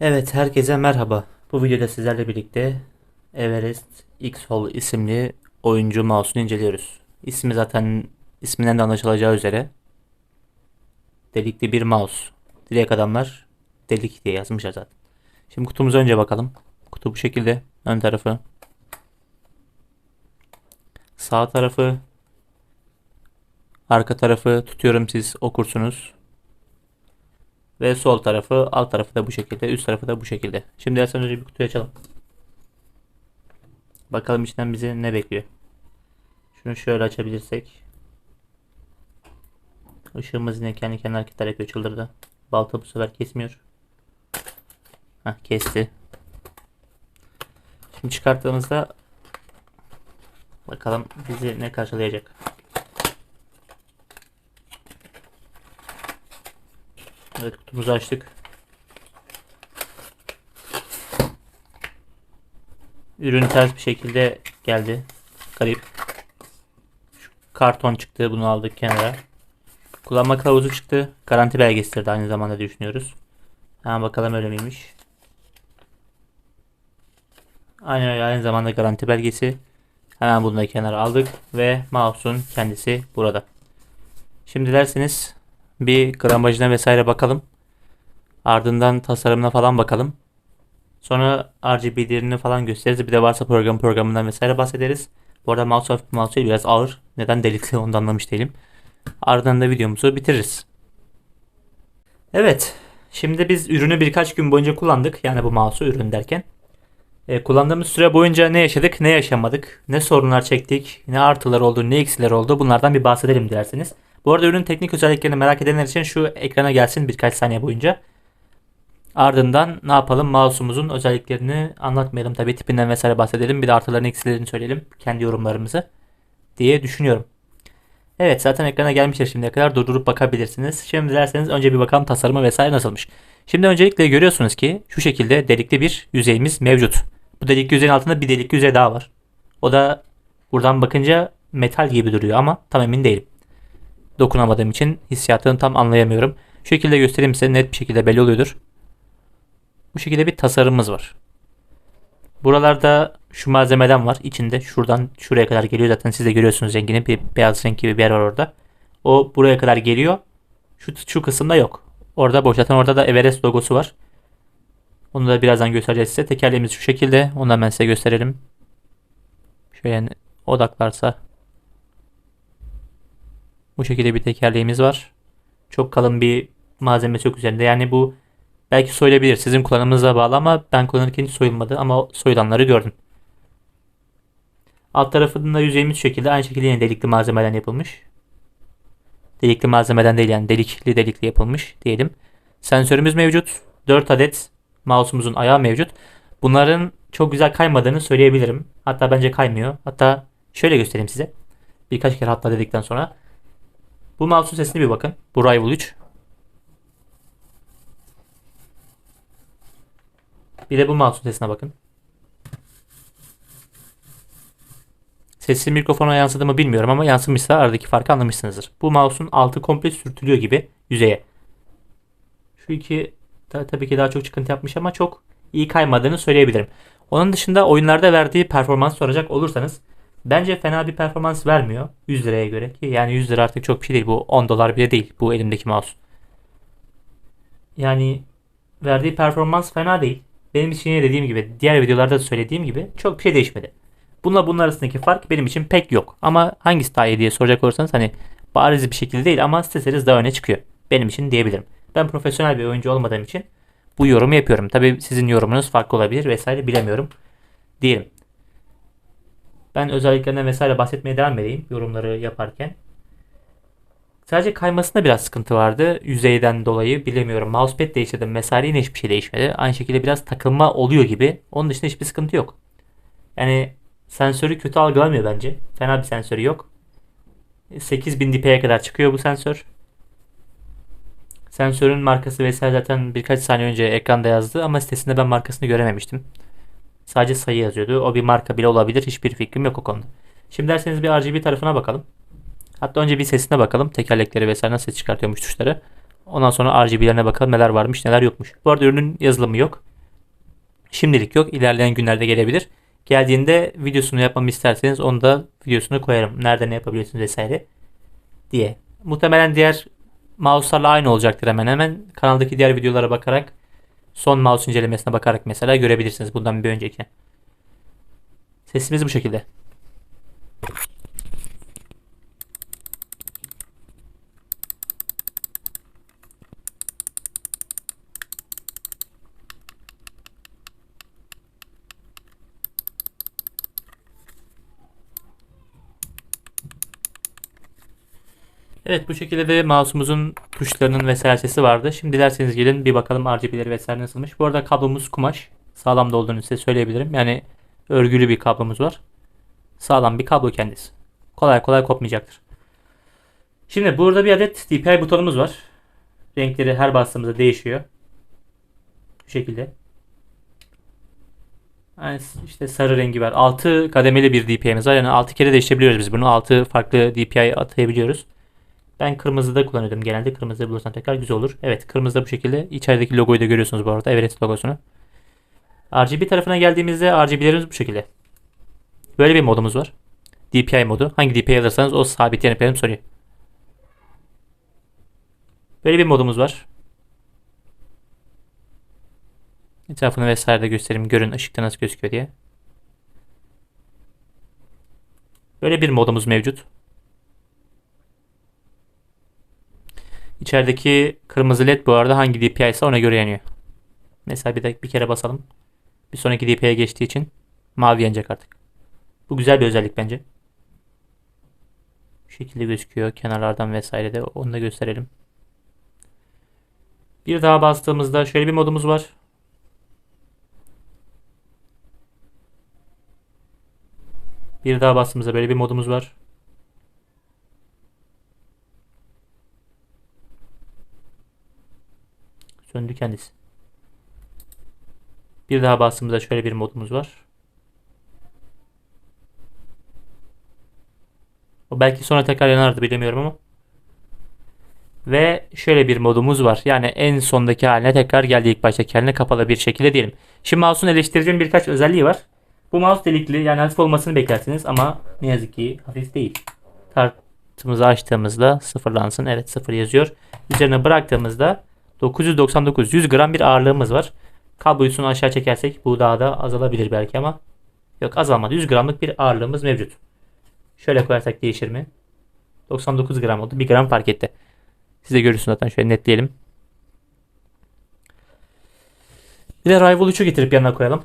Evet, herkese merhaba. Bu videoda sizlerle birlikte Everest X-Hol isimli oyuncu mouse'unu inceliyoruz. İsmi zaten isminden de anlaşılacağı üzere delikli bir mouse. Dilek adamlar delik diye yazmışlar zaten. Şimdi kutumuza önce bakalım. Kutu bu şekilde. Ön tarafı. Sağ tarafı. Arka tarafı tutuyorum siz okursunuz. Ve sol tarafı, alt tarafı da bu şekilde, üst tarafı da bu şekilde. Şimdi Ersan önce bir kutuyu açalım. Bakalım içinden bizi ne bekliyor. Şunu şöyle açabilirsek. Işığımız yine kendi kendine hareketler yapıyor çıldırdı. Balta bu sefer kesmiyor. Heh, kesti. Şimdi çıkarttığımızda bakalım bizi ne karşılayacak. Evet kutumuzu açtık. Ürün ters bir şekilde geldi. Garip. Şu karton çıktı. Bunu aldık kenara. Kullanma kılavuzu çıktı. Garanti belgesidir de aynı zamanda düşünüyoruz. Hemen bakalım öyle miymiş. Aynen öyle aynı zamanda garanti belgesi. Hemen bunu da kenara aldık. Ve mouse'un kendisi burada. Şimdi derseniz bir gramajına vesaire bakalım. Ardından tasarımına falan bakalım. Sonra RGB'lerini falan gösteririz. Bir de varsa program programından vesaire bahsederiz. Bu arada mouse hafif mouse biraz ağır. Neden delikli onu da anlamış değilim. Ardından da videomuzu bitiririz. Evet. Şimdi biz ürünü birkaç gün boyunca kullandık. Yani bu mouse'u ürün derken. E, kullandığımız süre boyunca ne yaşadık, ne yaşamadık, ne sorunlar çektik, ne artılar oldu, ne eksiler oldu bunlardan bir bahsedelim dilerseniz. Bu arada ürünün teknik özelliklerini merak edenler için şu ekrana gelsin birkaç saniye boyunca. Ardından ne yapalım? Mouse'umuzun özelliklerini anlatmayalım. Tabii tipinden vesaire bahsedelim. Bir de artılarını eksilerini söyleyelim. Kendi yorumlarımızı diye düşünüyorum. Evet zaten ekrana gelmiştir şimdiye kadar durdurup bakabilirsiniz. Şimdi dilerseniz önce bir bakalım tasarımı vesaire nasılmış. Şimdi öncelikle görüyorsunuz ki şu şekilde delikli bir yüzeyimiz mevcut. Bu delikli yüzeyin altında bir delikli yüzey daha var. O da buradan bakınca metal gibi duruyor ama tam emin değilim dokunamadığım için hissiyatını tam anlayamıyorum. Şu şekilde göstereyim size net bir şekilde belli oluyordur. Bu şekilde bir tasarımımız var. Buralarda şu malzemeden var. İçinde şuradan şuraya kadar geliyor. Zaten siz de görüyorsunuz rengini. Bir beyaz renk gibi bir yer var orada. O buraya kadar geliyor. Şu, şu kısımda yok. Orada boş. Zaten orada da Everest logosu var. Onu da birazdan göstereceğiz size. Tekerleğimiz şu şekilde. Onu da ben size gösterelim. Şöyle odaklarsa bu şekilde bir tekerleğimiz var. Çok kalın bir malzemesi yok üzerinde. Yani bu belki soyulabilir. Sizin kullanımınıza bağlı ama ben kullanırken hiç soyulmadı ama soyulanları gördüm. Alt tarafında yüzeyimiz şekilde. Aynı şekilde yine delikli malzemeden yapılmış. Delikli malzemeden değil yani delikli delikli yapılmış diyelim. Sensörümüz mevcut. 4 adet mouse'umuzun ayağı mevcut. Bunların çok güzel kaymadığını söyleyebilirim. Hatta bence kaymıyor. Hatta şöyle göstereyim size. Birkaç kere hatta dedikten sonra. Bu mouse'un sesine bir bakın. Bu Rival 3. Bir de bu mouse'un sesine bakın. Sesi mikrofona yansıdı mı bilmiyorum ama yansımışsa aradaki farkı anlamışsınızdır. Bu mouse'un altı komple sürtülüyor gibi yüzeye. Şu iki tabii ki daha çok çıkıntı yapmış ama çok iyi kaymadığını söyleyebilirim. Onun dışında oyunlarda verdiği performans soracak olursanız Bence fena bir performans vermiyor 100 liraya göre yani 100 lira artık çok bir şey değil bu 10 dolar bile değil bu elimdeki mouse. Yani verdiği performans fena değil. Benim için yine dediğim gibi diğer videolarda da söylediğim gibi çok bir şey değişmedi. Bununla bunun arasındaki fark benim için pek yok. Ama hangisi daha iyi diye soracak olursanız hani bariz bir şekilde değil ama SteelSeries daha öne çıkıyor. Benim için diyebilirim. Ben profesyonel bir oyuncu olmadığım için bu yorumu yapıyorum. Tabii sizin yorumunuz farklı olabilir vesaire bilemiyorum. Diyelim. Ben özelliklerinden vesaire bahsetmeye devam edeyim yorumları yaparken. Sadece kaymasında biraz sıkıntı vardı. Yüzeyden dolayı bilemiyorum. Mousepad değiştirdim vesaire yine hiçbir şey değişmedi. Aynı şekilde biraz takılma oluyor gibi. Onun dışında hiçbir sıkıntı yok. Yani sensörü kötü algılamıyor bence. Fena bir sensörü yok. 8000 dpi'ye kadar çıkıyor bu sensör. Sensörün markası vesaire zaten birkaç saniye önce ekranda yazdı ama sitesinde ben markasını görememiştim. Sadece sayı yazıyordu. O bir marka bile olabilir. Hiçbir fikrim yok o konuda. Şimdi derseniz bir RGB tarafına bakalım. Hatta önce bir sesine bakalım. Tekerlekleri vesaire nasıl ses çıkartıyormuş tuşları. Ondan sonra RGB'lerine bakalım neler varmış neler yokmuş. Bu arada ürünün yazılımı yok. Şimdilik yok. İlerleyen günlerde gelebilir. Geldiğinde videosunu yapmamı isterseniz onu da videosunu koyarım. Nerede ne yapabilirsiniz vesaire diye. Muhtemelen diğer mouse'larla aynı olacaktır hemen hemen. Kanaldaki diğer videolara bakarak son mouse incelemesine bakarak mesela görebilirsiniz bundan bir önceki. Sesimiz bu şekilde. Evet bu şekilde de mouse'umuzun tuşlarının vesaire sesi vardı. Şimdi dilerseniz gelin bir bakalım RGB'leri vesaire nasılmış. Bu arada kablomuz kumaş. Sağlam da olduğunu size söyleyebilirim. Yani örgülü bir kablomuz var. Sağlam bir kablo kendisi. Kolay kolay kopmayacaktır. Şimdi burada bir adet DPI butonumuz var. Renkleri her bastığımızda değişiyor. Bu şekilde. Yani işte sarı rengi var. 6 kademeli bir DPI'miz var. Yani 6 kere değiştirebiliyoruz biz bunu. 6 farklı DPI atayabiliyoruz. Ben kırmızıda kullanıyordum genelde. Kırmızıda bulursam tekrar güzel olur. Evet kırmızıda bu şekilde. İçerideki logoyu da görüyorsunuz bu arada. Everest logosunu. RGB tarafına geldiğimizde RGB'lerimiz bu şekilde. Böyle bir modumuz var. DPI modu. Hangi DPI alırsanız o sabit yanıp benim soruyor. Böyle bir modumuz var. Etrafını vesaire de göstereyim. Görün ışıkta nasıl gözüküyor diye. Böyle bir modumuz mevcut. İçerideki kırmızı led bu arada hangi DPI ise ona göre yanıyor. Mesela bir de bir kere basalım. Bir sonraki DPI'ye geçtiği için mavi yanacak artık. Bu güzel bir özellik bence. Bu şekilde gözüküyor kenarlardan vesaire de onu da gösterelim. Bir daha bastığımızda şöyle bir modumuz var. Bir daha bastığımızda böyle bir modumuz var. Söndü kendisi. Bir daha bastığımızda şöyle bir modumuz var. O belki sonra tekrar yanardı bilemiyorum ama. Ve şöyle bir modumuz var. Yani en sondaki haline tekrar geldi ilk baştaki haline kapalı bir şekilde diyelim. Şimdi mouse'un eleştireceğim birkaç özelliği var. Bu mouse delikli yani hafif olmasını beklersiniz ama ne yazık ki hafif değil. Kartımızı açtığımızda sıfırlansın. Evet sıfır yazıyor. Üzerine bıraktığımızda 999 100 gram bir ağırlığımız var. Kablosunu aşağı çekersek bu daha da azalabilir belki ama yok azalmadı. 100 gramlık bir ağırlığımız mevcut. Şöyle koyarsak değişir mi? 99 gram oldu. 1 gram fark etti. Siz de görürsünüz zaten. Şöyle netleyelim. Bir de Rival 3'ü getirip yanına koyalım.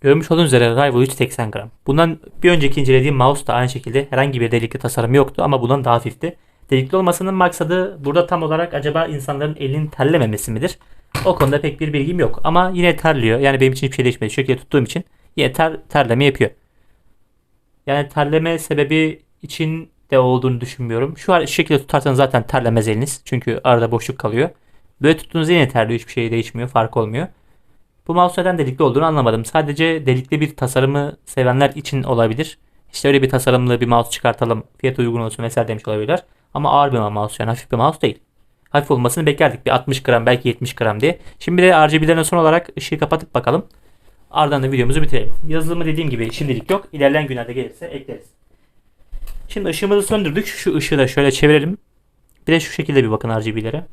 Görmüş olduğunuz üzere Rival 3 80 gram. Bundan bir önceki incelediğim mouse da aynı şekilde herhangi bir delikli tasarım yoktu ama bundan daha hafifti. Delikli olmasının maksadı burada tam olarak acaba insanların elinin terlememesi midir? O konuda pek bir bilgim yok. Ama yine terliyor. Yani benim için hiçbir şey değişmedi. Şekilde tuttuğum için yine ter, terleme yapıyor. Yani terleme sebebi için de olduğunu düşünmüyorum. Şu şekilde tutarsanız zaten terlemez eliniz. Çünkü arada boşluk kalıyor. Böyle tuttuğunuzda yine terliyor. Hiçbir şey değişmiyor. Fark olmuyor. Bu mouse neden delikli olduğunu anlamadım. Sadece delikli bir tasarımı sevenler için olabilir. İşte öyle bir tasarımlı bir mouse çıkartalım. Fiyat uygun olsun vesaire demiş olabilirler. Ama ağır bir mouse yani hafif bir mouse değil. Hafif olmasını beklerdik. Bir 60 gram belki 70 gram diye. Şimdi de RGB'lerine son olarak ışığı kapatıp bakalım. Ardından da videomuzu bitirelim. Yazılımı dediğim gibi şimdilik yok. İlerleyen günlerde gelirse ekleriz. Şimdi ışığımızı söndürdük. Şu ışığı da şöyle çevirelim. Bir de şu şekilde bir bakın RGB'lere.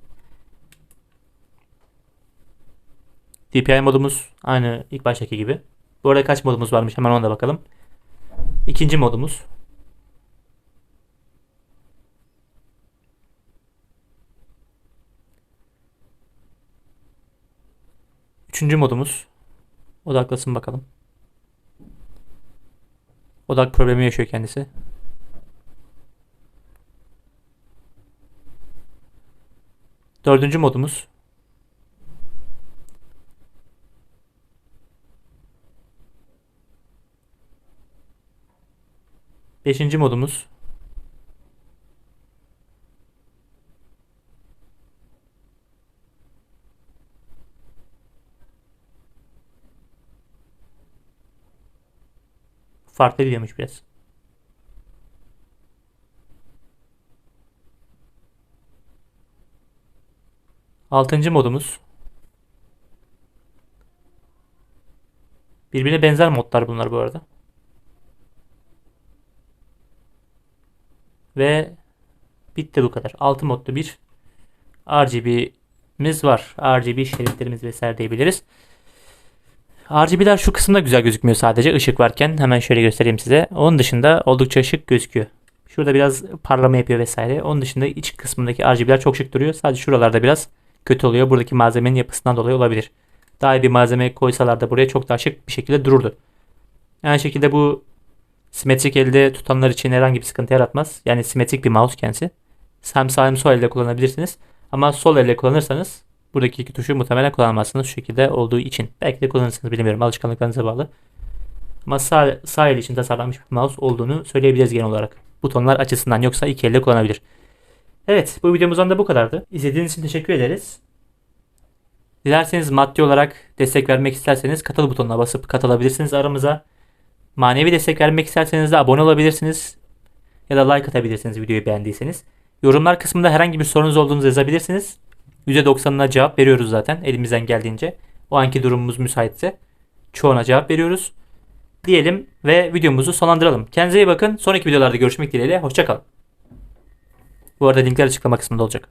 DPI modumuz aynı ilk baştaki gibi. Bu arada kaç modumuz varmış hemen ona da bakalım. İkinci modumuz. Üçüncü modumuz. Odaklasın bakalım. Odak problemi yaşıyor kendisi. Dördüncü modumuz. Beşinci modumuz. Farklı gidiyormuş biraz. Altıncı modumuz. Birbirine benzer modlar bunlar bu arada. Ve bitti bu kadar. 6 modlu bir RGB'miz var. RGB şeritlerimiz vesaire diyebiliriz. RGB'ler şu kısımda güzel gözükmüyor sadece ışık varken. Hemen şöyle göstereyim size. Onun dışında oldukça şık gözüküyor. Şurada biraz parlama yapıyor vesaire. Onun dışında iç kısmındaki RGB'ler çok şık duruyor. Sadece şuralarda biraz kötü oluyor. Buradaki malzemenin yapısından dolayı olabilir. Daha iyi bir malzeme koysalar da buraya çok daha şık bir şekilde dururdu. Aynı şekilde bu simetrik elde tutanlar için herhangi bir sıkıntı yaratmaz. Yani simetrik bir mouse kendisi. Hem sağ hem sol elde kullanabilirsiniz. Ama sol elle kullanırsanız buradaki iki tuşu muhtemelen kullanamazsınız şu şekilde olduğu için. Belki de kullanırsınız bilmiyorum. Alışkanlıklarınıza bağlı. Ama sağ, sağ el için tasarlanmış bir mouse olduğunu söyleyebiliriz genel olarak. Butonlar açısından yoksa iki elle kullanabilir. Evet bu videomuzdan da bu kadardı. İzlediğiniz için teşekkür ederiz. Dilerseniz maddi olarak destek vermek isterseniz katıl butonuna basıp katılabilirsiniz aramıza. Manevi destek vermek isterseniz de abone olabilirsiniz. Ya da like atabilirsiniz videoyu beğendiyseniz. Yorumlar kısmında herhangi bir sorunuz olduğunuzu yazabilirsiniz. %90'ına cevap veriyoruz zaten elimizden geldiğince. O anki durumumuz müsaitse. Çoğuna cevap veriyoruz. Diyelim ve videomuzu sonlandıralım. Kendinize iyi bakın. Sonraki videolarda görüşmek dileğiyle. Hoşçakalın. Bu arada linkler açıklama kısmında olacak.